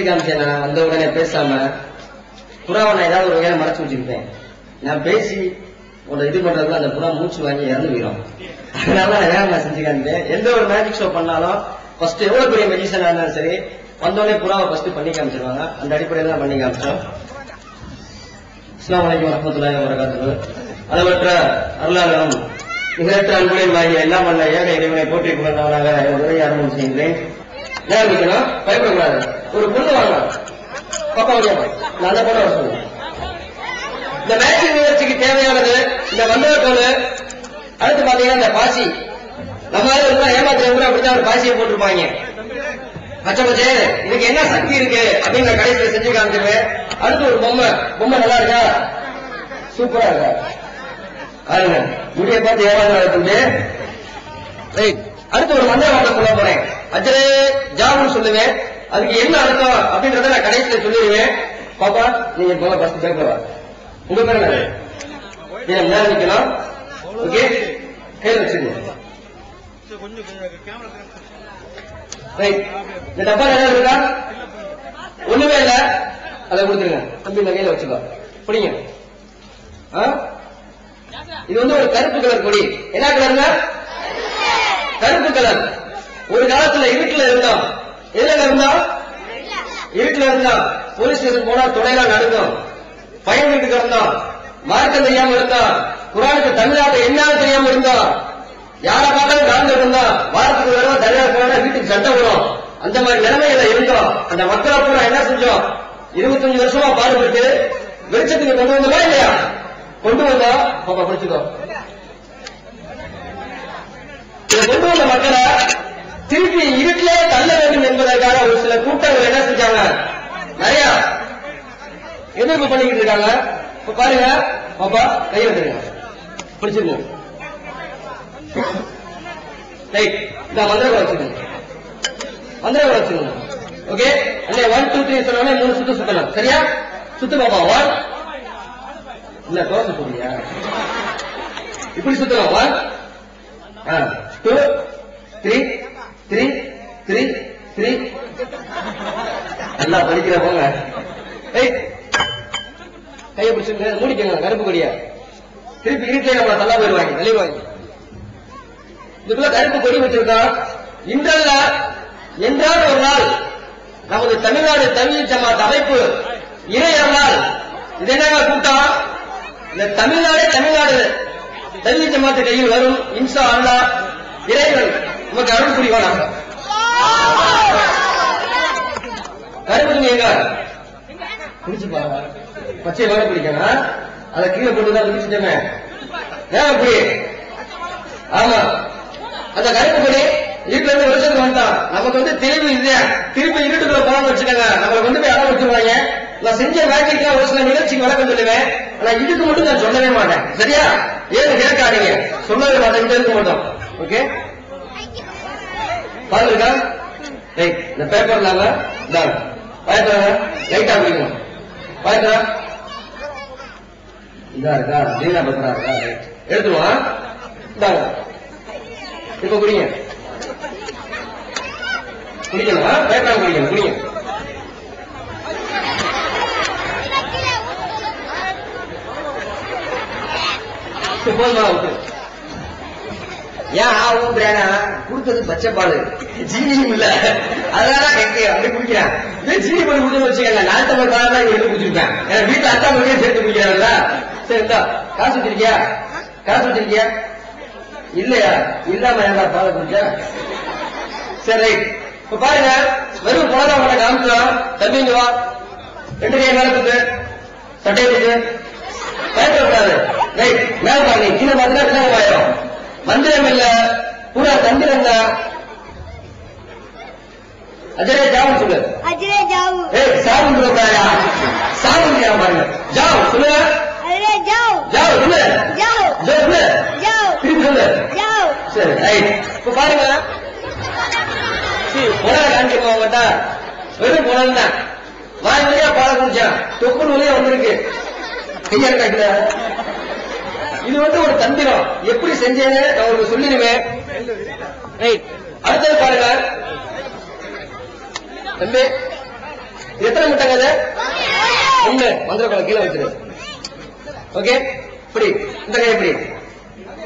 செஞ்சு காமிச்சேன் நான் வந்த உடனே பேசாம புறாவை நான் ஏதாவது ஒரு வகையில மறைச்சு வச்சிருப்பேன். நான் பேசி உன்னை இது பண்றதுக்கு அந்த புறா மூச்சு வாங்கி இறந்து போயிடும். அதனால நான் வேற நான் செஞ்சு காமிப்பேன் எந்த ஒரு மேஜிக் ஷோ பண்ணாலும் ஃபர்ஸ்ட் எவ்வளவு பெரிய மெஜிஷன் இருந்தாலும் சரி வந்தோடனே புறாவை ஃபர்ஸ்ட் பண்ணி காமிச்சிருவாங்க. அந்த அடிப்படையில தான் பண்ணி காமிச்சோம். அஸ்லாம் வலைக்கம் வரமத்துல்லாஹி வரகாத்துக்கு அளவற்ற அருளாளரும் நிகழ்த்த அன்புடன் வாங்கிய எல்லாம் வல்ல ஏக இறைவனை போற்றிக் கொண்டவனாக உதவி ஆரம்பம் செய்கின்றேன் ஏன் பயப்படக்கூடாது. ஒரு பொண்ணு வாங்க பக்கம் வழியா நான் அந்த வர சொல்லுவேன் இந்த மேட்சிங் நிகழ்ச்சிக்கு தேவையானது இந்த வந்தவர்கள் அடுத்து பாத்தீங்கன்னா இந்த பாசி. நம்ம இருந்தா ஏமாத்திரம் கூட அப்படித்தான் ஒரு பாசியை போட்டிருப்பாங்க. பச்சை பச்சை இதுக்கு என்ன சக்தி இருக்கு அப்படின்னு நான் கடைசியில செஞ்சு காமிச்சிருவேன். அடுத்து ஒரு பொம்மை. பொம்மை நல்லா இருக்கா? சூப்பரா இருக்கா? பாருங்க. முடிய பார்த்து ஏமாந்து அடுத்து ஒரு மந்திர வார்த்தை சொல்ல போறேன். அஜரே ஜாவுன்னு சொல்லுவேன். அதுக்கு என்ன அர்த்தம் அப்படின்றத நான் கடைசியில சொல்லிடுவேன். பாப்பா நீங்க போல ஃபர்ஸ்ட் பேப்பர் உங்க பேர் என்ன ஏன் மேல நிக்கலாம் ஓகே கையில் வச்சுக்கோங்க ரைட் இந்த டப்பா என்ன இருக்கா? ஒண்ணுமே இல்ல. அதை கொடுத்துருங்க. தம்பி இந்த கையில வச்சுக்கோ. பிடிங்க. ஆ? இது வந்து ஒரு கருப்பு கலர் கொடி. என்ன கலருங்க? கருப்பு கலர். ஒரு காலத்துல இருட்டுல இருந்தோம். எதுல இருந்தோம்? இருட்டுல இருந்தோம். போலீஸ் ஸ்டேஷன் போனா துணையெல்லாம் நடுங்கும் பயந்துட்டு கிடந்தோம். மார்க்கம் தெரியாம இருந்தோம். குரானுக்கு தமிழ்நாட்டை என்னன்னு தெரியாம இருந்தோம். யார பார்த்தாலும் கலந்து இருந்தோம். வாரத்துக்கு தடவை தனியார் போனா வீட்டுக்கு சண்டை வரும் அந்த மாதிரி நிலைமையில இருந்தோம். அந்த மக்களை பூரா என்ன செஞ்சோம்? இருபத்தஞ்சு வருஷமா பாடுபட்டு வெளிச்சத்துக்கு கொண்டு வந்தோமா இல்லையா? கொண்டு வந்தோம். பாப்பா படிச்சுக்கோ. கொண்டு வந்த மக்களை திருப்பி இருட்டிலே தள்ள வேண்டும் என்பதற்காக ஒரு சில கூட்டங்கள் என்ன செஞ்சாங்க? நிறைய எதிர்ப்பு பண்ணிக்கிட்டு இருக்காங்க. இப்ப பாருங்க. பாப்பா கை வந்துருங்க பிடிச்சிருங்க. ரைட் இந்த மந்திரம் வச்சுக்கோங்க. மந்திரம் வச்சுக்கோங்க. ஓகே அண்ணே ஒன் டூ த்ரீ சொன்னோடனே மூணு சுத்து சுத்தணும் சரியா? சுத்து பாப்பா ஒன் இல்ல தோசை போடுறியா? இப்படி சுத்தணும் one two three three three three நல்லா படிக்கிற போங்க. ஏய் கையை பிடிச்சிருங்க மூடிக்கங்க கருப்பு கொடியா. திருப்பி இருட்டே நம்மள நல்லா போயிருவாங்க வெளிவாங்க இதுக்குள்ள கருப்பு கொடி வச்சிருக்கோம் இன்றல்ல என்றால் ஒரு நாள் நமது தமிழ்நாடு தமிழ் ஜமாத் அமைப்பு இறை அருளால் இது என்ன கூட்டம்? இந்த தமிழ்நாடே தமிழ்நாடு. தமிழ் ஜமாத்து கையில் வரும். இன்சா அல்லா இறைவன். நமக்கு அருள் புரிவானாக கருப்பு எங்க? குடிச்சு பாருங்க பச்சை வேலை குடிக்கணும் அதை கீழே போட்டுதான் குடிச்சுட்டோமே ஏன் அப்படி? ஆமா. அந்த கருப்பு கொடி வீட்டுல இருந்து வருஷத்துக்கு வந்தான் நமக்கு வந்து தெளிவு இல்லையா? திருப்பி இருட்டுக்குள்ள போகாம வச்சுக்கோங்க. நம்மளை கொண்டு போய் அடம் வச்சிருவாங்க நான் செஞ்ச மேஜிக்லாம் ஒரு சில நிகழ்ச்சிக்கு வழக்கம் சொல்லுவேன். ஆனா இதுக்கு மட்டும் நான் சொல்லவே மாட்டேன். சரியா? ஏன்னு கேட்காதீங்க. சொல்லவே மாட்டேன். இங்க இருக்க மாட்டோம். ஓகே பாருங்க. ரைட் இந்த பேப்பர் இல்லாம இந்தாங்க பயத்துறாங்க லைட்டா பிடிக்கணும் பயத்துறா இதா இருக்கா? லீலா பத்திரா இருக்கா? ரைட் எடுத்துருவான் இந்தாங்க இப்ப குடிங்க. குடிக்கணுமா. பேப்பரா குடிக்கணும் குடிங்க. சரி, போதுமா விட்டு ஏன் ஊத்துறேன்னா கொடுத்தது பச்சை பால் ஜீனியும் இல்ல அதனால அப்படி குடிக்கிறேன் இதே ஜீனி பண்ணி குடிச்சு வச்சுக்கல நான் தமிழ் பாடம் தான் எடுத்து குடிச்சிருப்பேன். ஏன்னா வீட்டுல அத்தா மணிக்கே சேர்த்து குடிக்கிறாங்களா சரி இந்தா காசு வச்சிருக்கியா? காசு வச்சிருக்கியா? இல்லையா? இல்லாம ஏன்டா பாலை குடிச்ச? சரி ரைட். இப்ப பாருங்க வெறும் போனா உங்களை காமிச்சோம் தம்பி வா. ரெண்டு கை நடக்குது சட்டை இருக்கு பயப்படக்கூடாது ரைட் மேல பாருங்க கீழே பார்த்தா பின்னாடி பயம். மந்திரம் இல்ல பூரா தந்திரம் தான். அஜரே ஜாவு சொல்லு. அஜரே ஜாவு. ஏய் சாவு சொல்றாயா சாவு கேற பாருங்க? ஜாவு சொல்லு. அஜரே ஜாவு. ஜாவு சொல்லு. ஜாவு. ஜாவு சொல்லு. ஜாவு. திருப்பி சொல்லு. ஜாவு. சரி ரைட் இப்போ பாருங்க. சீ போடா காஞ்சி போகட்டா வெறும் குணம் தான். வாய் வழியா பாலை குடிச்சான். தொப்புள் வழியா வந்திருக்கு. கையா காட்டுல இது வந்து ஒரு தந்திரம். எப்படி செஞ்சேன்னு நான் உங்களுக்கு சொல்லிடுவேன். அடுத்தது பாருங்க. தம்பி எத்தனை முட்டைங்க அது ஒண்ணு. மந்திரக்குள்ள கீழே வச்சிரு. ஓகே? இப்படி. இந்த கை இப்படி.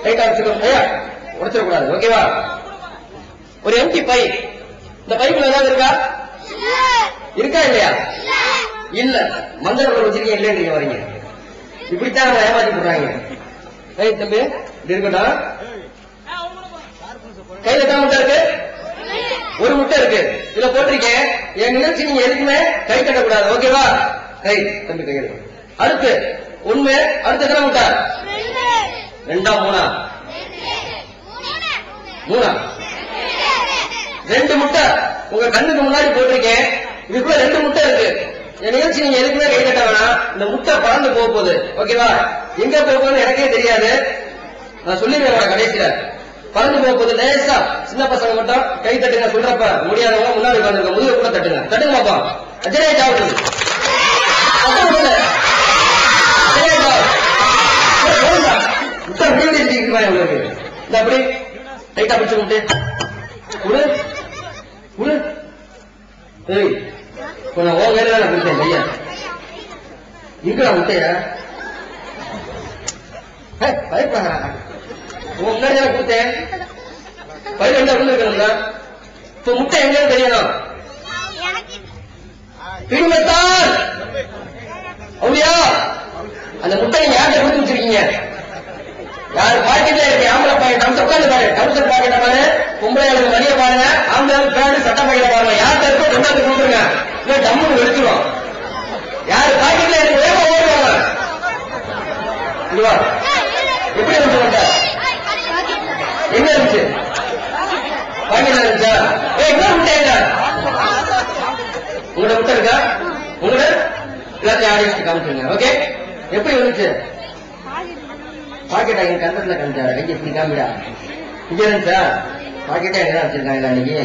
ரைட்டா வச்சுக்கோ ஐயா உடைச்சிடக்கூடாது. ஓகேவா ஒரு எம்டி பை இந்த பைக்குள்ள ஏதாவது இருக்கா? இருக்கா இல்லையா? இல்ல. மந்திரக்குள்ள வச்சிருக்கீங்க இல்லைன்றீங்க வரீங்க. இப்படித்தான் ஏமாத்தி போடுறாங்க. ரைட் தம்பி? இப்படி கையில தான் முட்டை இருக்கு? ஒரு முட்டை இருக்கு. இதுல போட்டிருக்கேன். என் நிகழ்ச்சி நீங்க எதுக்குமே கை கட்டக்கூடாது ஓகேவா? கை தம்பி கை அடுத்து ஒண்ணு அடுத்து எத்தனை முட்டை? ரெண்டா மூணா? மூணா. ரெண்டு முட்டை. உங்க கண்ணுக்கு முன்னாடி போட்டிருக்கேன். இதுக்குள்ள ரெண்டு முட்டை இருக்கு. என் நிகழ்ச்சி நீங்க எதுக்குமே கை கட்ட வேணாம். இந்த முட்டை பறந்து போக போகுது. ஓகேவா? எங்க போக போகுதுன்னு எனக்கே தெரியாது. நான் சொல்லிடுவேன் கடைசியில. பறந்து போகும்போது போகுது லேசா சின்ன பசங்க மட்டும் கை தட்டுங்க சொல்றப்ப முடியாதவங்க முன்னாடி உட்காந்துருங்க முதுகு கூட தட்டுங்க. தட்டுங்க பாப்பா. அஜரே ஜாவு அஜரே உங்களுக்கு அப்படி லைட்டா பிடிச்சு முட்டு குடு. குடு. ஏய் நான் உன் நான் கொடுத்தேன் ஐயா இருக்கா முட்டைய? ஏய், முன்னாடி நான் கொடுத்தேன் பயிர் என்ன இருக்கணும்ல இப்ப முட்டை எங்கன்னு தெரியணும். பிடிமத்தான் அப்படியா? அந்த முட்டை நீங்க யார்கிட்ட கொடுத்து வச்சிருக்கீங்க? யார் பாக்கெட்ல இருக்கு ஆம்பளை பாக்கெட் நம்ம உட்காந்து பாரு டவுசர் பாக்கெட் பாரு. பொம்பளை ஆளுங்க வழிய பாருங்க. ஆம்பளை பேண்ட் சட்டை பாக்கெட் பாருங்க. யார் இருக்கோ கொண்டாந்து கொடுத்துருங்க. இல்ல டம்முன்னு வெடிச்சிரும் யார் பாக்கெட்ல இருக்கு? வேக ஓடுவாங்க? எப்படி இருந்துச்சு எங்க இருந்துச்சு பாக்கெட்ல இருந்துச்சா ஏ என்ன முட்டை உங்களோட முட்டை இருக்கா? உங்களோட? எல்லாத்தையும் ஆடியன்ஸ் காமிச்சுங்க ஓகே எப்படி வந்துச்சு? பாக்கெட்டா எங்க கந்தத்துல காமிச்சாரு. கையை இப்படி காமிடா? இங்க இருந்துச்சா? பாக்கெட்டா எங்க வச்சிருக்காங்க அன்னைக்கு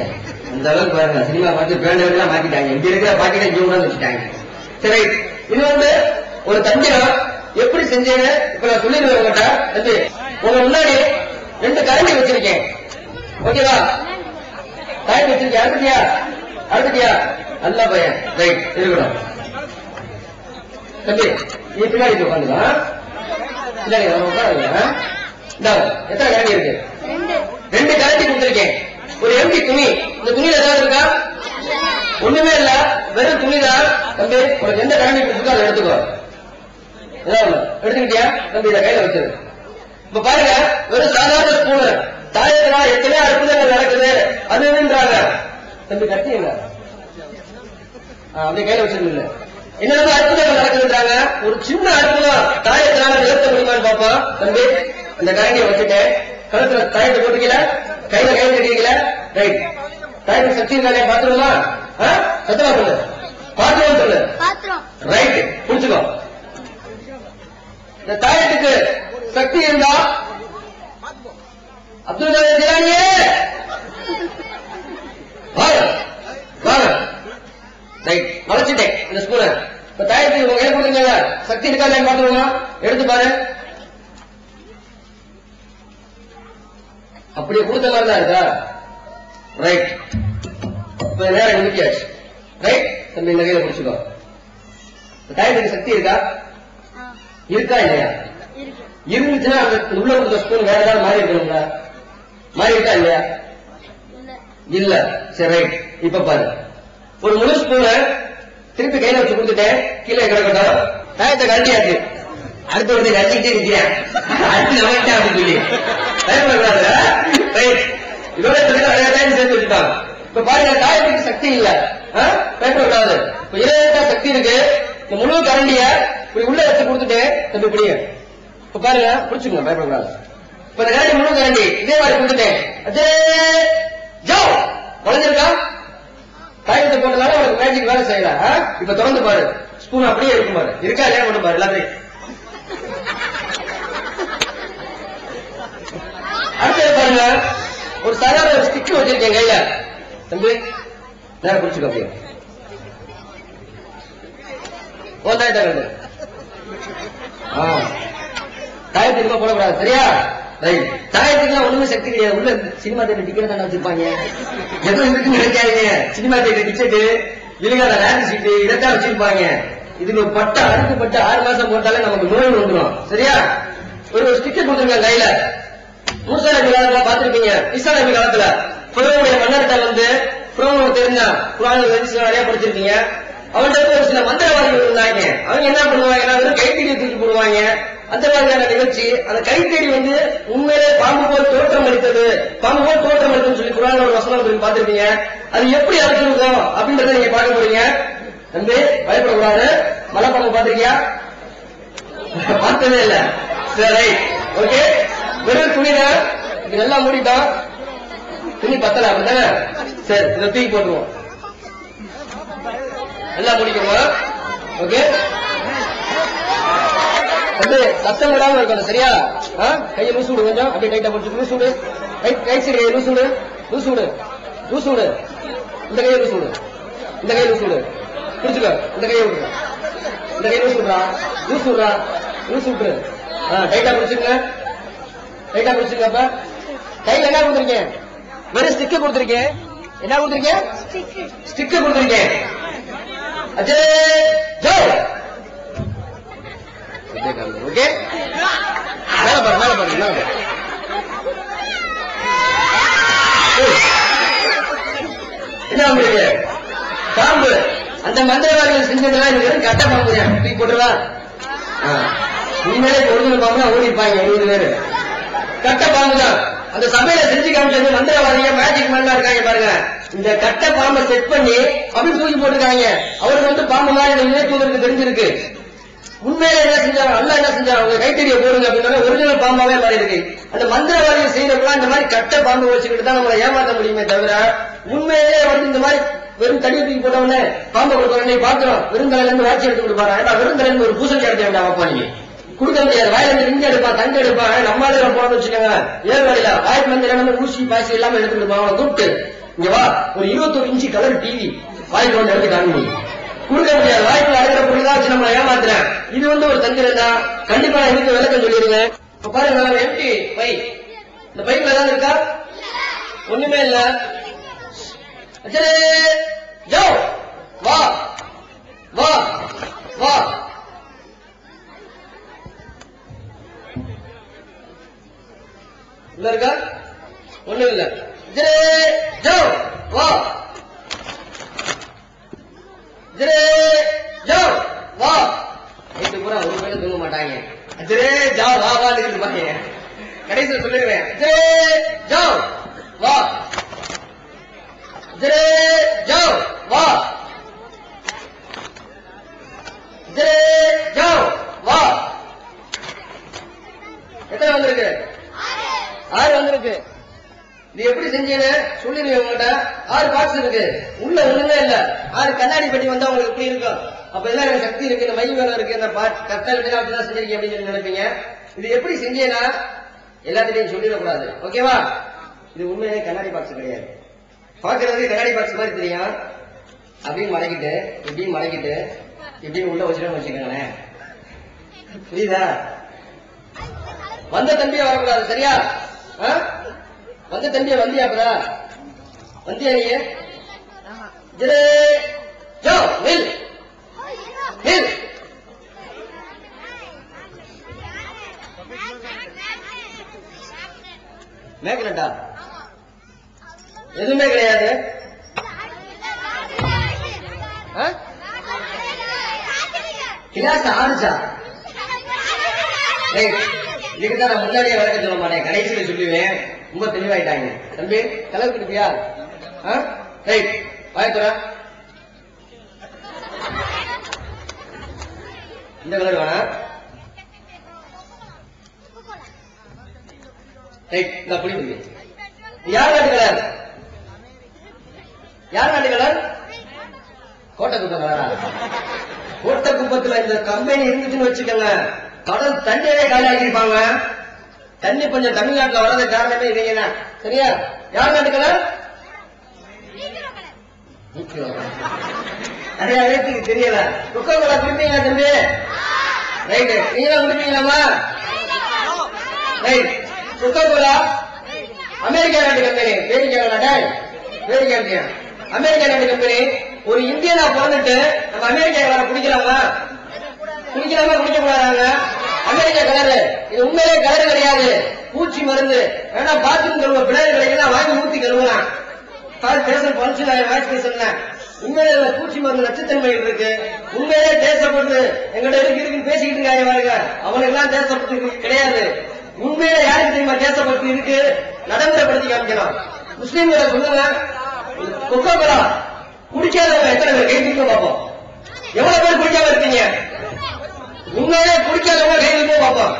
அந்த அளவுக்கு பாருங்க சினிமா பார்த்து பேண்ட் எல்லாம் மாத்திட்டாங்க. இங்க இருக்கிற பாக்கெட்டை இங்க கொண்டு வச்சுட்டாங்க. சரி இது வந்து ஒரு தந்திரம் எப்படி செஞ்சீங்க இப்ப நான் சொல்லிடுவேன் உங்கள்கிட்ட தம்பி உங்க முன்னாடி ரெண்டு கரண்டி வச்சிருக்கேன். ஓகேவா? கரண்டி வச்சிருக்கேன். அடுத்துட்டியா அடுத்துட்டியா நல்ல பையன். ரைட் இருக்கணும் தம்பி நீ பின்னாடி உட்காந்துக்கலாம் பின்னாடி உட்காருங்க எத்தனை கரண்டி இருக்கு? ரெண்டு. கரண்டி கொடுத்துருக்கேன். ஒரு எம்டி துணி. இந்த துணியில ஏதாவது இருக்கா? ஒண்ணுமே இல்ல. வெறும் துணிதான் தம்பி உனக்கு எந்த கரண்டி கொடுத்துருக்கோ அதை எடுத்துக்கோ. ஏதாவது. எடுத்துக்கிட்டியா? தம்பி இதை கையில வச்சிரு. இப்ப பாருங்க வெறும் சாதாரண ஸ்பூனு தாயத்தினா எத்தனையோ அற்புதங்கள் நடக்குது? அது என்னன்றாங்க? தம்பி கட்டிங்க அப்படியே கையில வச்சிருந்தீங்க. என்னென்ன அற்புதங்கள் நடக்குதுன்றாங்க? ஒரு சின்ன அற்புதம். தாயத்தினால நிறுத்த முடியுமான்னு பாப்போம் தம்பி அந்த கரண்டியை வச்சுட்டேன் கழுத்துல தாயத்தை போட்டுக்கல? கையில கையில கட்டிக்கல? ரைட் தாயத்துக்கு சக்தி இருக்கானே பாத்துருமா? சத்தமா சொல்லு. பாத்துருவோம் சொல்லு. பாத்திரம். ரைட் புடிச்சுக்கோ இந்த தாயத்துக்கு சக்தி இருந்தா அப்துல் கலாம் ஜிலானியே! ரைட் மறைச்சிட்டேன் இந்த ஸ்பூனை இப்ப தாயத்துக்கு உங்க கையில கொடுத்தீங்கல்ல சக்தி இருக்கா இல்லையா பாத்துருவோமா எடுத்து பாரு. அப்படியே கொடுத்த மாதிரி தான் இருக்கா? ரைட். இப்ப நேரம் நிமித்தியாச்சு ரைட் தம்பி இந்த கையில பிடிச்சுக்கோ சக்தி இருக்கா? இருக்கா இல்லையா? இருந்துச்சுன்னா அந்த உள்ள கொடுத்த ஸ்பூன் வேற ஏதாவது மாறி இருக்கணுங்களா மாறி இருக்கா இல்லையா? இல்ல. சரி ரைட் இப்ப பாரு. ஒரு முழு ஸ்பூனை திருப்பி கையில வச்சு கொடுத்துட்டேன் கீழே கிடக்கட்டும் டயத்தை கழட்டியாச்சு. அடுத்து வந்து கழிச்சுட்டே இருக்கிறேன் அடுத்து நம்மகிட்ட அப்படி சொல்லி. பயப்படக்கூடாது ரைட் இதோட டைம் சேர்த்து வச்சுட்டான். இப்ப பாருங்க தாயத்துக்கு சக்தி இல்ல? பயப்படக்கூடாது இப்ப இறைவனுக்கு சக்தி இருக்கு. இந்த முழு கரண்டிய இப்படி உள்ள வச்சு கொடுத்துட்டு தம்பி பிடிங்க இப்ப பாருங்க பிடிச்சுங்க பயப்படக்கூடாது இப்ப இந்த கரண்டி முழு கரண்டி இதே மாதிரி கொடுத்துட்டேன். அஜே ஜோ உடஞ்சிருக்கா தாயத்தை போட்டதால உனக்கு மேஜிக் வேலை செய்யல. இப்ப திறந்து பாரு. ஸ்பூன் அப்படியே இருக்கும் பாரு. இருக்கா இல்லையா கொண்டு பாரு எல்லாத்தையும் அடுத்தது பாருங்க? ஒரு சாதாரண ஒரு ஸ்டிக் வச்சிருக்கேன் கையில. தம்பி நேரம் குடிச்சுக்கோ அப்படியே. ஒன்றாயிட்டா ரெண்டு ஆ. தாயத்துக்கு போடக்கூடாது சரியா? ரைட் தாயத்துக்குலாம் ஒண்ணுமே சக்தி கிடையாது. உள்ள சினிமா தேட்டர் டிக்கெட் தானே வச்சிருப்பாங்க. எதுவும் இருக்குன்னு நினைக்காதீங்க சினிமா தேட்டர் டிக்கெட்டு இழுகாத லேண்ட் சீட்டு இதைத்தான் வச்சிருப்பாங்க. இதுக்கு பட்ட பட்டை பட்ட ஆறு மாசம் போட்டாலே நமக்கு நோய் வந்துடும் சரியா? ஒரு ஸ்டிக்கர் கொடுத்துருங்க கையில. மூசா நபி காலத்துல பாத்திருப்பீங்க ஈசா நபி காலத்துல. புறவுடைய மன்னர்கிட்ட வந்து புறவு தெரிஞ்சா குரான் நிறைய படிச்சிருக்கீங்க அவன்கிட்ட ஒரு சில மந்திரவாதிகள் இருந்தாங்க. அவங்க என்ன பண்ணுவாங்கன்னா வெறும் கைத்தடியை தூக்கி போடுவாங்க. அந்த மாதிரியான நிகழ்ச்சி அந்த கைத்தேடி வந்து உண்மையிலே பாம்பு போல் தோற்றம் அளித்தது. பாம்பு போல் தோற்றம் அளித்ததுன்னு சொல்லி குரான ஒரு வசனம் சொல்லி பார்த்திருப்பீங்க. அது எப்படி அழைச்சிருக்கோம் அப்படின்றத நீங்க பார்க்க போறீங்க. வந்து பயப்படக்கூடாது. மலை பாம்பு பாத்திருக்கியா பார்த்ததே இல்ல. சரி ஓகே. வெறும் துணிதான் இது நல்லா மூடிட்டான் துணி பத்தல அப்படிதானே சரி இதை தூக்கி போட்டுருவோம். நல்லா முடிக்கணும் ஓகே. வந்து சத்தம் விடாம இருக்கணும் சரியா? கையை லூசு விடு கொஞ்சம். அப்படியே டைட்டா பிடிச்சு லூசு விடு. கை கை சரி கையை லூசு விடு. லூசு விடு. லூசு விடு. இந்த கையை லூசு விடு. இந்த கையை லூசு விடு. பிடிச்சுக்க. இந்த கையை விடு இந்த கையை லூசு விடுறா லூசு விடுறா. லூசு விட்டுரு. டைட்டா பிடிச்சுங்க டைட்டா பிடிச்சுங்க அப்ப. கையில என்ன கொடுத்துருக்கேன்? வெறும் ஸ்டிக்கர் கொடுத்துருக்கேன். என்ன கொடுத்துருக்கேன்? ஸ்டிக்கர் கொடுத்துருக்கேன். அஜய் ஜோ ஓகே மேல பாரு மேல பாரு மேல என்ன உங்களுக்கு பாம்பு அந்த மந்திரவாதிகள் செஞ்சதெல்லாம் எனக்கு கட்ட பாம்பு தூக்கி போட்டுருவா உண்மையிலே ஒரிஜினல் பாம்பு தான் ஓடி இருப்பாங்க இருபது பேரு கட்ட பாம்பு தான் அந்த சபையில செஞ்சு காமிச்சது மந்திரவாதிங்க மேஜிக் மேன்லாம் இருக்காங்க பாருங்க இந்த கட்ட பாம்பை செட் பண்ணி அப்படி தூக்கி போட்டுருக்காங்க அவருக்கு வந்து பாம்பு மாதிரி இந்த தெரிஞ்சிருக்கு உண்மையில என்ன செஞ்சாங்க? நல்லா என்ன செஞ்சாங்க? அவங்க கைத்தறிய போடுங்க அப்படின்னா ஒரிஜினல் பாம்பாவே மாறி இருக்கு அந்த மந்திரவாதிகள் செய்யறப்பெல்லாம் இந்த மாதிரி கட்ட பாம்பு வச்சுக்கிட்டு தான் நம்மளை ஏமாத்த முடியுமே தவிர உண்மையிலே வந்து இந்த மாதிரி வெறும் தடி தூக்கி போட்ட உடனே பாம்பை கொடுக்க உடனே பாக்குறோம் வெறும் இருந்து வாட்சி எடுத்து கொடுப்பாரு? ஏன்னா வெறும் இருந்து ஒரு பூசல் எடுத்து வேண்டாம் அப்பா நீங்க கொடுக்க முடியாது. வாயில இருந்து இங்க எடுப்பா தங்க எடுப்பா. நம்ம ஆளுங்க போனோம்னு வச்சுக்கோங்க. ஏழு வழியில வாய்ப்பு வந்து ஊசி பாசி எல்லாமே எடுத்துட்டு இருப்பான் அவனை கூப்பிட்டு இங்க வா ஒரு இருபத்தொரு இன்ச்சு கலர் டிவி வாய்க்கு ஒன்று எடுத்து காமி கொடுக்க முடியாது வாய்ப்புல அடைக்கிற பொருள் தான் வச்சு நம்மளை ஏமாத்துறேன். இது வந்து ஒரு தந்திரம் தான் கண்டிப்பா நான் இதுக்கு விளக்கம் சொல்லிடுங்க இப்ப பாருங்க நம்ம எம்டி பை. இந்த பைப்ல ஏதாவது இருக்கா? ஒண்ணுமே இல்ல. அச்சரே. ஜோ வா. வா. வா. உள்ள இருக்கா? ஒண்ணும் இல்ல. ஜரே ஜோ வா. ஜரே ஜோ வா நைட்டு பூரா ஒரு மணி தூங்க மாட்டாங்க அஜரே ஜா வா வா இருப்பாங்க கடைசியில் சொல்லிடுவேன் அஜரே ஜோ வா அஜரே ஜோ வா அஜரே ஜோ வா எத்தனை வந்திருக்கு ஆறு வந்திருக்கு நீ எப்படி செஞ்சீங்கன்னு சொல்லிடுவேன் உங்கள்கிட்ட ஆறு பாக்ஸ் இருக்கு. உள்ள ஒண்ணுமே இல்ல. ஆறு கண்ணாடி பெட்டி வந்தா உங்களுக்கு எப்படி இருக்கும்? அப்ப எல்லாம் எனக்கு சக்தி இருக்கு. இந்த மை வேலை இருக்கு. இந்த கட்டல் அப்படிதான் செஞ்சிருக்கீங்க அப்படின்னு சொல்லி நினைப்பீங்க. இது எப்படி செஞ்சீங்கன்னா எல்லாத்திட்டையும் சொல்லிடக்கூடாது. ஓகேவா இது உண்மையிலே கண்ணாடி பாக்ஸ் கிடையாது. பாக்குறதுக்கு கண்ணாடி பாக்ஸ் மாதிரி தெரியும். அப்படின்னு மடக்கிட்டு இப்படியும் மடக்கிட்டு இப்படியும் உள்ள வச்சுட்டு வச்சுக்கோங்களேன். புரியுதா? வந்த தம்பியை வரக்கூடாது. சரியா? ஆ? வந்த தம்பியா வந்தியா பிரா வந்தியா நீ ஜிலே ஜோ நில். நில். மேக்கலட்டா எதுவுமே கிடையாது. கிளாஸ் ஆறுச்சா இதுக்கு தான் முன்னாடியே வழக்க சொல்ல மாட்டேன். கடைசியில் சொல்லுவேன். ரொம்ப தெளிவாயிட்டாங்க தம்பி கலர் கொடுப்பியா? ரைட் வாயத்துறா இந்த கலர் வேணா. ரைட் இந்த புளி யார் நாட்டு கலர்? யார் நாட்டு கலர்? கோட்டை குப்பம் கலரா? கோட்டை குப்பத்துல இந்த கம்பெனி இருந்துச்சுன்னு வச்சுக்கோங்க. கடல் தண்ணியே காலியாக்கிருப்பாங்க தண்ணி கொஞ்சம் தமிழ்நாட்டுல வர்றது காரணமே இவங்க தான் சரியா? யார் நாட்டு கலர் நிறைய பேருக்கு தெரியல. குக்கோ கோலா குடிப்பீங்களா தம்பி? ரைட் நீங்களும் குடிப்பீங்களாமா ரைட் குக்கோ கோலா அமெரிக்கா நாட்டு கம்பெனி. கேட்கலாட்டா பேரு கேட்டியா அமெரிக்கா நாட்டு கம்பெனி. ஒரு இந்தியனா பிறந்துட்டு நம்ம அமெரிக்கா வர குடிக்கலாமா? குடிக்கலாமா குடிக்க கூடாதாங்க அமெரிக்கா கலரு. இது உண்மையிலே கலரு கிடையாது. பூச்சி மருந்து. வேணா பாத்ரூம் கழுவ பிள்ளைகள் கிடைக்கலாம் வாங்கி ஊத்தி கழுவலாம். பாரு பேச பஞ்சு வாய்ஸ் பேசுறேன் பூச்சி மருந்து நச்சுத்தன்மைகள் இருக்கு. உண்மையிலே தேசப்பட்டு எங்கிட்ட இருக்கு இருக்குன்னு பேசிக்கிட்டு இருக்காங்க பாருங்க. அவனுக்கு எல்லாம் தேசப்பட்டு கிடையாது. உண்மையிலே யாருக்கு தெரியுமா தேசப்பட்டு இருக்கு? நடைமுறைப்படுத்தி காமிக்கலாம். முஸ்லீம்களை சொல்லுங்க. கொக்கோ கோலா குடிக்காதவங்க எத்தனை பேர்? கை தூக்க பார்ப்போம். எவ்வளவு பேர் குடிக்காம இருக்கீங்க? உண்மையிலே குடிக்காதவங்க கை தூக்க பார்ப்போம்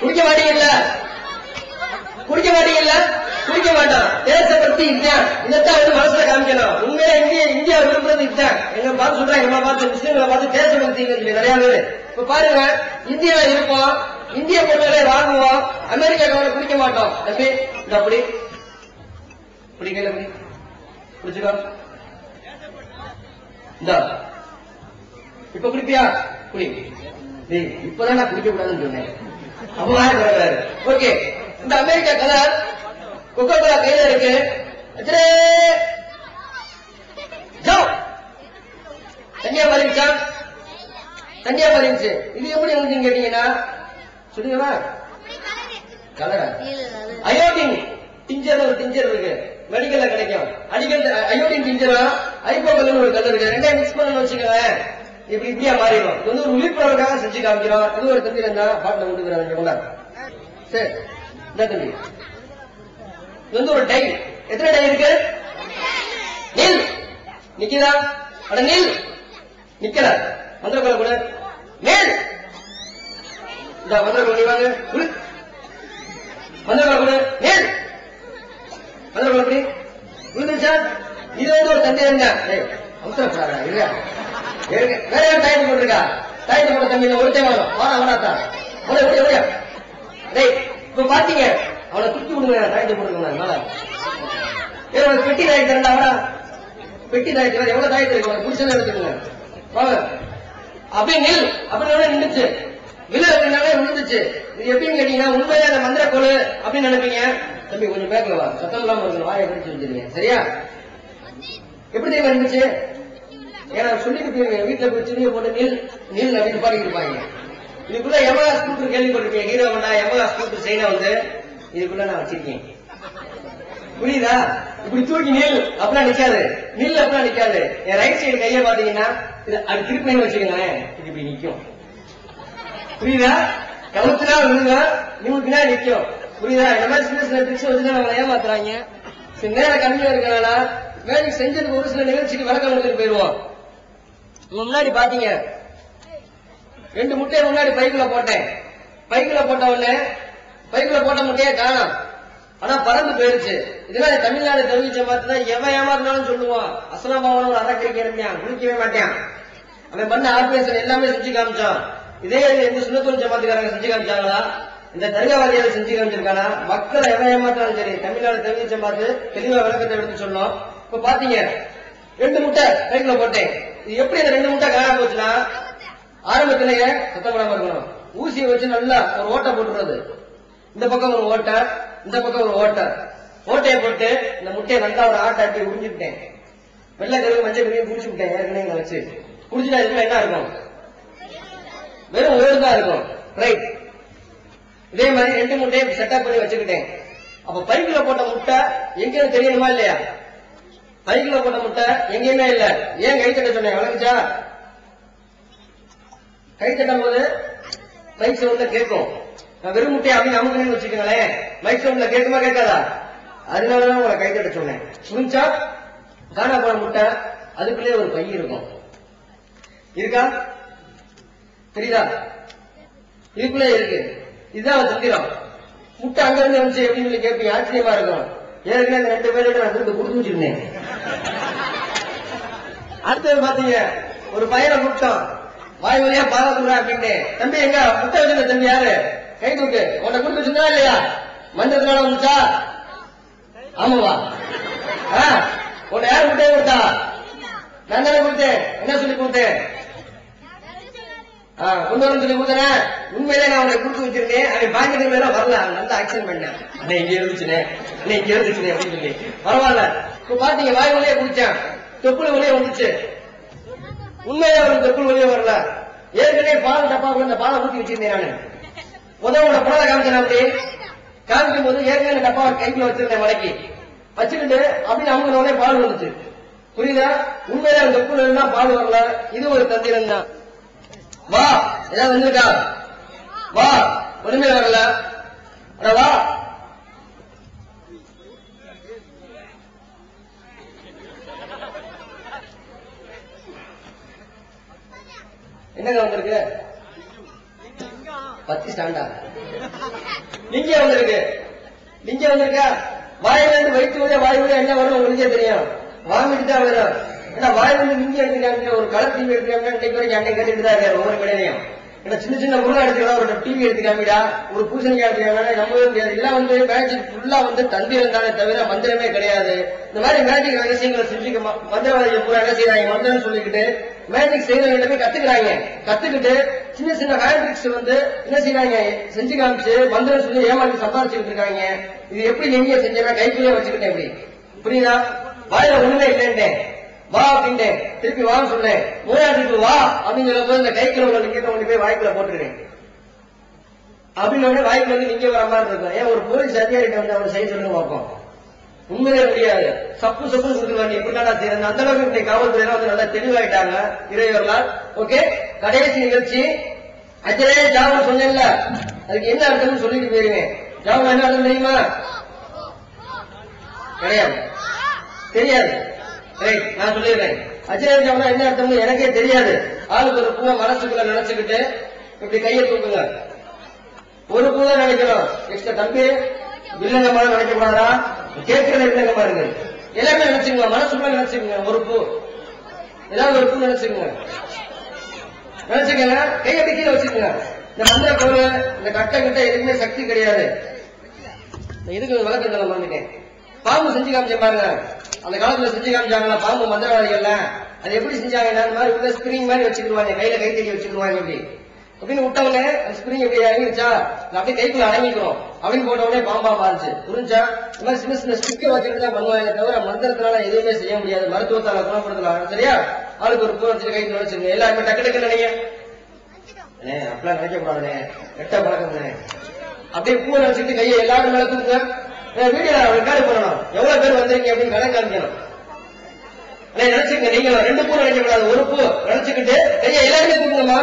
குடிக்க மாட்டீங்கல்ல? குடிக்க மாட்டீங்கல்ல? குடிக்க மாட்டோம் தேசப்பத்தி இதுதான் இதைத்தான் வந்து மனசுல காமிக்கணும். உண்மையிலே இந்திய இந்தியா விரும்புறது இதுதான் எங்க பார்த்து சொல்றாங்க நம்ம பார்த்து முஸ்லீம்களை பார்த்து தேசபக்தி சொல்லி நிறைய பேர். இப்ப பாருங்க இந்தியால இருப்போம். இந்திய பொருட்களை வாங்குவோம். அமெரிக்கா கவலை குடிக்க மாட்டோம். தம்பி இந்த அப்படி பிடிக்கல அப்படி குடிச்சுக்கோ இந்த. இப்ப குடிப்பியா? குடி. இப்பதான் நான் குடிக்க கூடாதுன்னு சொன்னேன் அப்ப ஓகே. இந்த அமெரிக்கா கலர் கொக்கோ கோலா கையில இருக்கு. தனியா ஜாவ் தண்ணியா மாறிடுச்சா தண்ணியா இது எப்படி வந்துச்சுன்னு கேட்டீங்கன்னா சொல்லுங்களா கலரா? அயோடின் டிஞ்சர் ஒரு டிஞ்சர் இருக்கு. மெடிக்கல்ல கிடைக்கும். அடிக்கல் அயோடின் டிஞ்சரா? ஐபோகல்னு ஒரு கலர் இருக்கு. ரெண்டாயிரம் மிக்ஸ் பண்ணணும்னு வச்சுக்கோங்களேன். இப்படி இப்படியா மாறிடும். இது வந்து ஒரு விழிப்புணர்வுக்காக செஞ்சு காமிக்கிறோம். இது ஒரு தம்பி இருந்தா பாட்டில் கொடுக்குறாங்க கொண்டா சரி இந்த தம்பி. இது வந்து ஒரு டை எத்தனை டை இருக்கு? நில். நிக்கிறா அட நில். நிக்கல. மந்திரக்கோல கூட. நில். இந்த மந்திரக்கோல நீ வாங்க. உரு. மந்திரக்கோல கூட. நில். மந்திரக்கோல எப்படி? விழுந்துச்சா இது வந்து ஒரு தந்தை இருந்தா? அவசரப்படாதா இல்லையா வேற யாரும் டயத்து போட்டிருக்கா? டயத்து போட்ட தம்பி ஒரு டைம் வரும். வாடா வாடாத்தா ஓடியா ஓடியா ஓடியா டேய் இப்ப பாத்தீங்க. அவனை தூக்கி விடுங்க டயத்து போட்டுருங்க மேல ஏய் பெட்டி டயத்து இருந்தா வாடா. பெட்டி டயத்து வேற எவ்வளவு டயத்து இருக்கு? உனக்கு பிடிச்சதை எடுத்துக்கோங்க வாங்க. அப்படியே நில் அப்படின்னு நின்றுச்சு. விழு அப்படின்னாலே விழுந்துச்சு இது எப்படின்னு கேட்டீங்கன்னா உண்மையான மந்திர கோலு அப்படின்னு நினைப்பீங்க. தம்பி கொஞ்சம் பேக்கல வா. சத்தம் இல்லாம இருக்கணும். வாயை கடிச்சு வச்சிருக்கீங்க சரியா? எப்படி தெரியுமா இருந்துச்சு ஏன்னா சொல்லி கொடுப்பீங்க வீட்டுல போய் துணியை போட்டு நீல் நீல் அப்படின்னு பாடி இருப்பாங்க. இதுக்குள்ள Yamaha scooter கேள்விப்பட்டிருக்கீங்க Hero Honda Yamaha scooter China வந்து? இதுக்குள்ள நான் வச்சிருக்கேன். புரியுதா? இப்படி தூக்கி நெல் அப்படிலாம் நிக்காது. நெல் அப்படிலாம் நிக்காது. என் ரைட் சைடு கையை பாத்தீங்கன்னா இது அது திருப்பின்னு வச்சுக்கோங்களேன் இது இப்படி நிக்கும். புரியுதா? கவுத்துனா விழுங்க நிமிக்குனா நிக்கும். புரியுதா? இந்த மாதிரி சின்ன சின்ன ட்ரிக்ஸ் வச்சு நம்மளை ஏமாத்துறாங்க. சில நேரம் கம்மியா இருக்கனால வேலைக்கு செஞ்சதுக்கு ஒரு சில நிகழ்ச்சிக்கு விளக்கம் கொடுத்துட்டு போயிருவோம் முன்னாடி பாத்தீங்க. ரெண்டு முட்டையை முன்னாடி பைக்குள்ள போட்டேன். பைக்குள்ள போட்ட உடனே பைக்குள்ள போட்ட முட்டையை காணும். ஆனா பறந்து போயிருச்சு. இதெல்லாம் தமிழ்நாடு தெரிவிச்ச மாதிரி தான் எவன் ஏமாறினாலும் சொல்லுவான். அசலாபாவன ஒரு அறக்கறிக்க இருப்பான் குளிக்கவே மாட்டான். அவன் பண்ண ஆபரேஷன் எல்லாமே செஞ்சு காமிச்சான். இதே எந்த சுண்ணத்தூர் ஜமாத்துக்காரங்க செஞ்சு காமிச்சாங்களா? இந்த தர்காவாதியால செஞ்சு காமிச்சிருக்கானா? மக்களை எவன் ஏமாற்றாலும் சரி தமிழ்நாடு தெரிவிச்ச பார்த்து தெளிவா விளக்கத்தை எடுத்து சொன்னோம். இப்ப பாத்தீங்க. ரெண்டு முட்டை பைக்குள்ள போட்டேன். எப்படி இந்த ரெண்டு முட்டை காணாம போச்சுன்னா? ஆரம்பத்திலேயே சத்தம் போடாம இருக்கணும். ஊசியை வச்சு நல்லா ஒரு ஓட்டை போட்டுறது. இந்த பக்கம் ஒரு ஓட்டை இந்த பக்கம் ஒரு ஓட்டை. ஓட்டையை போட்டு இந்த முட்டையை நல்லா ஒரு ஆட்டாட்டி உறிஞ்சுட்டேன் வெள்ளை கருவு மஞ்சள் கருவி குடிச்சு விட்டேன் ஏற்கனவே இங்க வச்சு. குடிச்சுட்டா இதுல என்ன இருக்கும்? வெறும் உயர் தான் இருக்கும். ரைட் இதே மாதிரி ரெண்டு முட்டையை செட்டப் பண்ணி வச்சுக்கிட்டேன். அப்ப பைக்குல போட்ட முட்டை எங்கேயும் தெரியணுமா இல்லையா? பைக்குல போட்ட முட்டை எங்கேயுமே இல்ல. ஏன் கை தட்ட சொன்னேன்? வழங்குச்சா கை தட்டும் போது மைக் சவுண்ட்ல கேட்கும். நான் வெறும் முட்டையை அப்படி அமுக்கணும்னு வச்சுக்கோங்களேன். மைக் சவுண்ட்ல கேட்குமா கேட்காதா? அதனாலதான் உங்களை கை தட்ட சொன்னேன். புரிஞ்சா காணா போன முட்டை அதுக்குள்ளே ஒரு பை இருக்கும். இருக்கா? தெரியுதா? இதுக்குள்ளே இருக்கு. இதுதான் தந்திரம். முட்டை அங்க இருந்து வந்துச்சு எப்படின்னு சொல்லி கேட்பீங்க. ஆச்சரியமா இருக்கும். ஏற்கனவே ரெண்டு பேரோட நான் திரும்ப கொடுத்து வச்சிருந்தேன். அடுத்தது பாத்தீங்க ஒரு பையனை கூப்பிட்டோம். வாய் வழியா பாராட்டுறா அப்படின்னு தம்பி எங்க? முட்டை வச்சிருந்த தம்பி யாரு? கை தூக்கு. உன்னை கொடுத்து வச்சிருந்தா இல்லையா? மண்டலத்தினால வந்துச்சா? ஆமாவா? உன்னை யார் முட்டையை கொடுத்தா? நான் தானே கொடுத்தேன். என்ன சொல்லி கொடுத்தேன்? கொண்டு வரணும் சொல்லி கொடுத்தேன் உண்மையிலே நான் உன்னை கொடுத்து வச்சிருந்தேன். அவன் பாக்கிறதுக்கு மேல வரல. அவன் நல்லா ஆக்ஷன் பண்ணேன். அண்ணே இங்க இருந்துச்சுனே அண்ணே இங்க இருந்துச்சுனே அப்படின்னு சொல்லி. பரவாயில்ல. இப்ப பாத்தீங்க வாய் வழியே குடிச்சேன் தொப்புள் வழியே வந்துச்சு. உண்மையிலே அவனுக்கு தொப்புள் வழியே வரல. ஏற்கனவே பால் டப்பா இந்த பாலை ஊத்தி வச்சிருந்தேன் நானு. உதவோட பாலை காமிச்சேன் அப்படி காமிக்கும் போது ஏற்கனவே டப்பா டப்பாவை கைக்குள்ள வச்சிருந்தேன் மடக்கி. வச்சுக்கிட்டு அப்படி அவங்க உடனே பால் வந்துச்சு. புரியுதா? உண்மையில அந்த தொப்புள் பால் வரல. இது ஒரு தந்திரம் தான் வா ஏதாவது வந்திருக்கா வா ஒண்ணுமே வரல. அட வா. என்னங்க வந்திருக்கு? பத்து ஸ்டாண்டா? நீங்க வந்திருக்கு. நீங்க வந்திருக்கா? வாயிலிருந்து வயிற்று வழியா வாய் வழியா என்ன வரும் உங்களுக்கே தெரியும். வாங்கிட்டு தான் வரும். ஏன்னா வாய் வந்து லிங்க எடுத்துக்காங்க ஒரு கலர் டிவி எடுத்துக்காங்க இன்னைக்கு வரைக்கும் அன்னைக்கு கேட்டுட்டு தான் இருக்காரு ஒவ்வொரு கடையிலையும். ஏன்னா சின்ன சின்ன பொருளா எடுத்துக்கலாம் ஒரு டிவி எடுத்துக்காமிடா ஒரு பூசணிக்காய் எடுத்துக்காங்க நம்பவே முடியாது எல்லாம் வந்து மேஜிக் ஃபுல்லா வந்து தந்திரம் தானே தவிர மந்திரமே கிடையாது. இந்த மாதிரி மேஜிக் ரகசியங்களை செஞ்சுக்க மந்திரவாதிகள் பூரா என்ன செய்யறாங்க மந்திரம் சொல்லிக்கிட்டு மேஜிக் செய்யறது எல்லாமே கத்துக்கிறாங்க. கத்துக்கிட்டு சின்ன சின்ன மேட்ரிக்ஸ் வந்து என்ன செய்யறாங்க செஞ்சு காமிச்சு மந்திரம் சொல்லி ஏமாற்றி சம்பாதிச்சுட்டு இருக்காங்க. இது எப்படி எங்கேயே செஞ்சேன்னா கைக்குள்ளே வச்சுக்கிட்டேன் எப்படி புரியுதா? வாயில ஒண்ணுமே இல்லைன்ட்டேன். வா அப்படின்ட்டேன். திருப்பி வான்னு சொன்னேன். மூணாவது வா அப்படின்னு போது இந்த கைக்குள்ள உள்ள லிங்கத்தை கொண்டு போய் வாய்க்குள்ள போட்டுருக்கேன் அப்படின்னு உடனே வாய்க்குள்ள வந்து நீங்க வர மாதிரி இருக்கும். ஏன் ஒரு போலீஸ் அதிகாரிகிட்ட வந்து அவன் செய்ய சொல்லுங்க பார்ப்போம். உண்மையிலே முடியாது சப்பு சப்பு சொல்லுவாங்க எப்படிடா செய்யறது அந்த அளவுக்கு இன்னைக்கு காவல்துறையில வந்து நல்லா தெளிவாயிட்டாங்க இறைவர்களால். ஓகே? கடைசி நிகழ்ச்சி. அச்சரே ஜாவன் சொன்னேன்ல. அதுக்கு என்ன அர்த்தம்னு சொல்லிட்டு போயிருவேன். ஜாவன் என்ன அர்த்தம் தெரியுமா? கிடையாது. தெரியாது. ரைட் நான் சொல்லிடுறேன். அஜயஞ்சம்னா என்ன அர்த்தம்னு எனக்கே தெரியாது. ஆளுக்கு ஒரு பூவை மனசுக்குள்ள நினைச்சுக்கிட்டு இப்படி கையை தூக்குங்க. ஒரு பூ தான் நினைக்கணும். எக்ஸ்ட்ரா தம்பி வில்லங்கமான நினைக்க கூடாதா? கேட்கறது வில்லங்க பாருங்க. எல்லாமே நினைச்சுங்க மனசுக்குள்ள நினைச்சுங்க ஒரு பூ. ஏதாவது ஒரு பூ நினைச்சுங்க நினைச்சுக்கங்க. கை அப்படி கீழே வச்சுக்கோங்க. இந்த மந்திர பொருள் இந்த கட்டை கிட்ட எதுவுமே சக்தி கிடையாது. இதுக்கு விளக்கம் மறந்துட்டேன். பாம்பு செஞ்சு காமிச்சேன் பாருங்க. அந்த காலத்துல செஞ்சு காமிச்சாங்களா? பாம்பு மந்திரவாதிகள்ல அது எப்படி செஞ்சாங்கன்னா என்னன்னு மாதிரி உள்ள ஸ்கிரீன் மாதிரி வச்சுக்கிடுவாங்க. கையில கை தட்டி வச்சுக்கிடுவாங்க இப்படி. அப்படின்னு விட்டவங்க அந்த ஸ்கிரீன் எப்படி இறங்கிருச்சா? அப்படியே கைக்குள்ள அடங்கிக்கிறோம். அப்படின்னு போட்ட உடனே பாம்பா மாறுச்சு புரிஞ்சா? இந்த மாதிரி சின்ன சின்ன ஸ்டிக்கை வச்சுட்டு தான் பண்ணுவாங்க தவிர மந்திரத்தினால எதுவுமே செய்ய முடியாது. மருத்துவத்தால குணப்படுத்தலாம். சரியா? ஆளுக்கு ஒரு பூ வச்சுட்டு கை வச்சுருங்க. எல்லாருமே டக்கு டக்கு நினைங்க. அப்படிலாம் நினைக்க கூடாதுண்ணே கெட்ட பழக்கம் அப்படியே பூ நினைச்சிட்டு கையை எல்லாரும் மேல தூக்குங்க. வீடியோ ரெக்கார்டு பண்ணணும் எவ்வளவு பேர் வந்திருக்கீங்க அப்படின்னு கணக்கு காமிக்கணும். நினைச்சுங்க நீங்க ரெண்டு பூ நினைக்க கூடாது ஒரு பூ நினைச்சுக்கிட்டு கையை எல்லாருமே தூக்குங்கம்மா.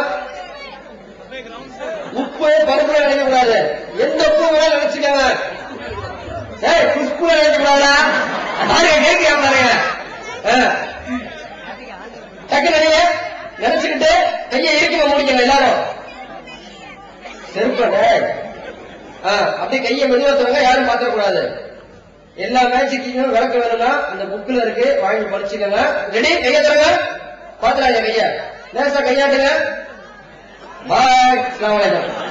உப்பு பருப்பு நினைக்க கூடாது எந்த உப்பு வேணாலும் நினைச்சுக்காங்க ஏய் குஷ்பு நினைக்க கூடாதா பாருங்க கேட்க பாருங்க. ஆ. டக்கு நினைங்க நினைச்சுக்கிட்டு கையை இறுக்கி முடிக்கணும் எல்லாரும். செருப்பட அப்படியே கையை மெதுவா தரங்க யாரும் மாத்த கூடாது எல்லா மேட்சுக்கும் விளக்க வேணும்னா அந்த புக்ல இருக்கு வாங்கி படிச்சுக்கோங்க. ரெடி? கையை தருங்க பாத்துறாங்க கைய. லேசா கையாட்டுங்க. பாய் அஸ்லாம் வலைக்கம்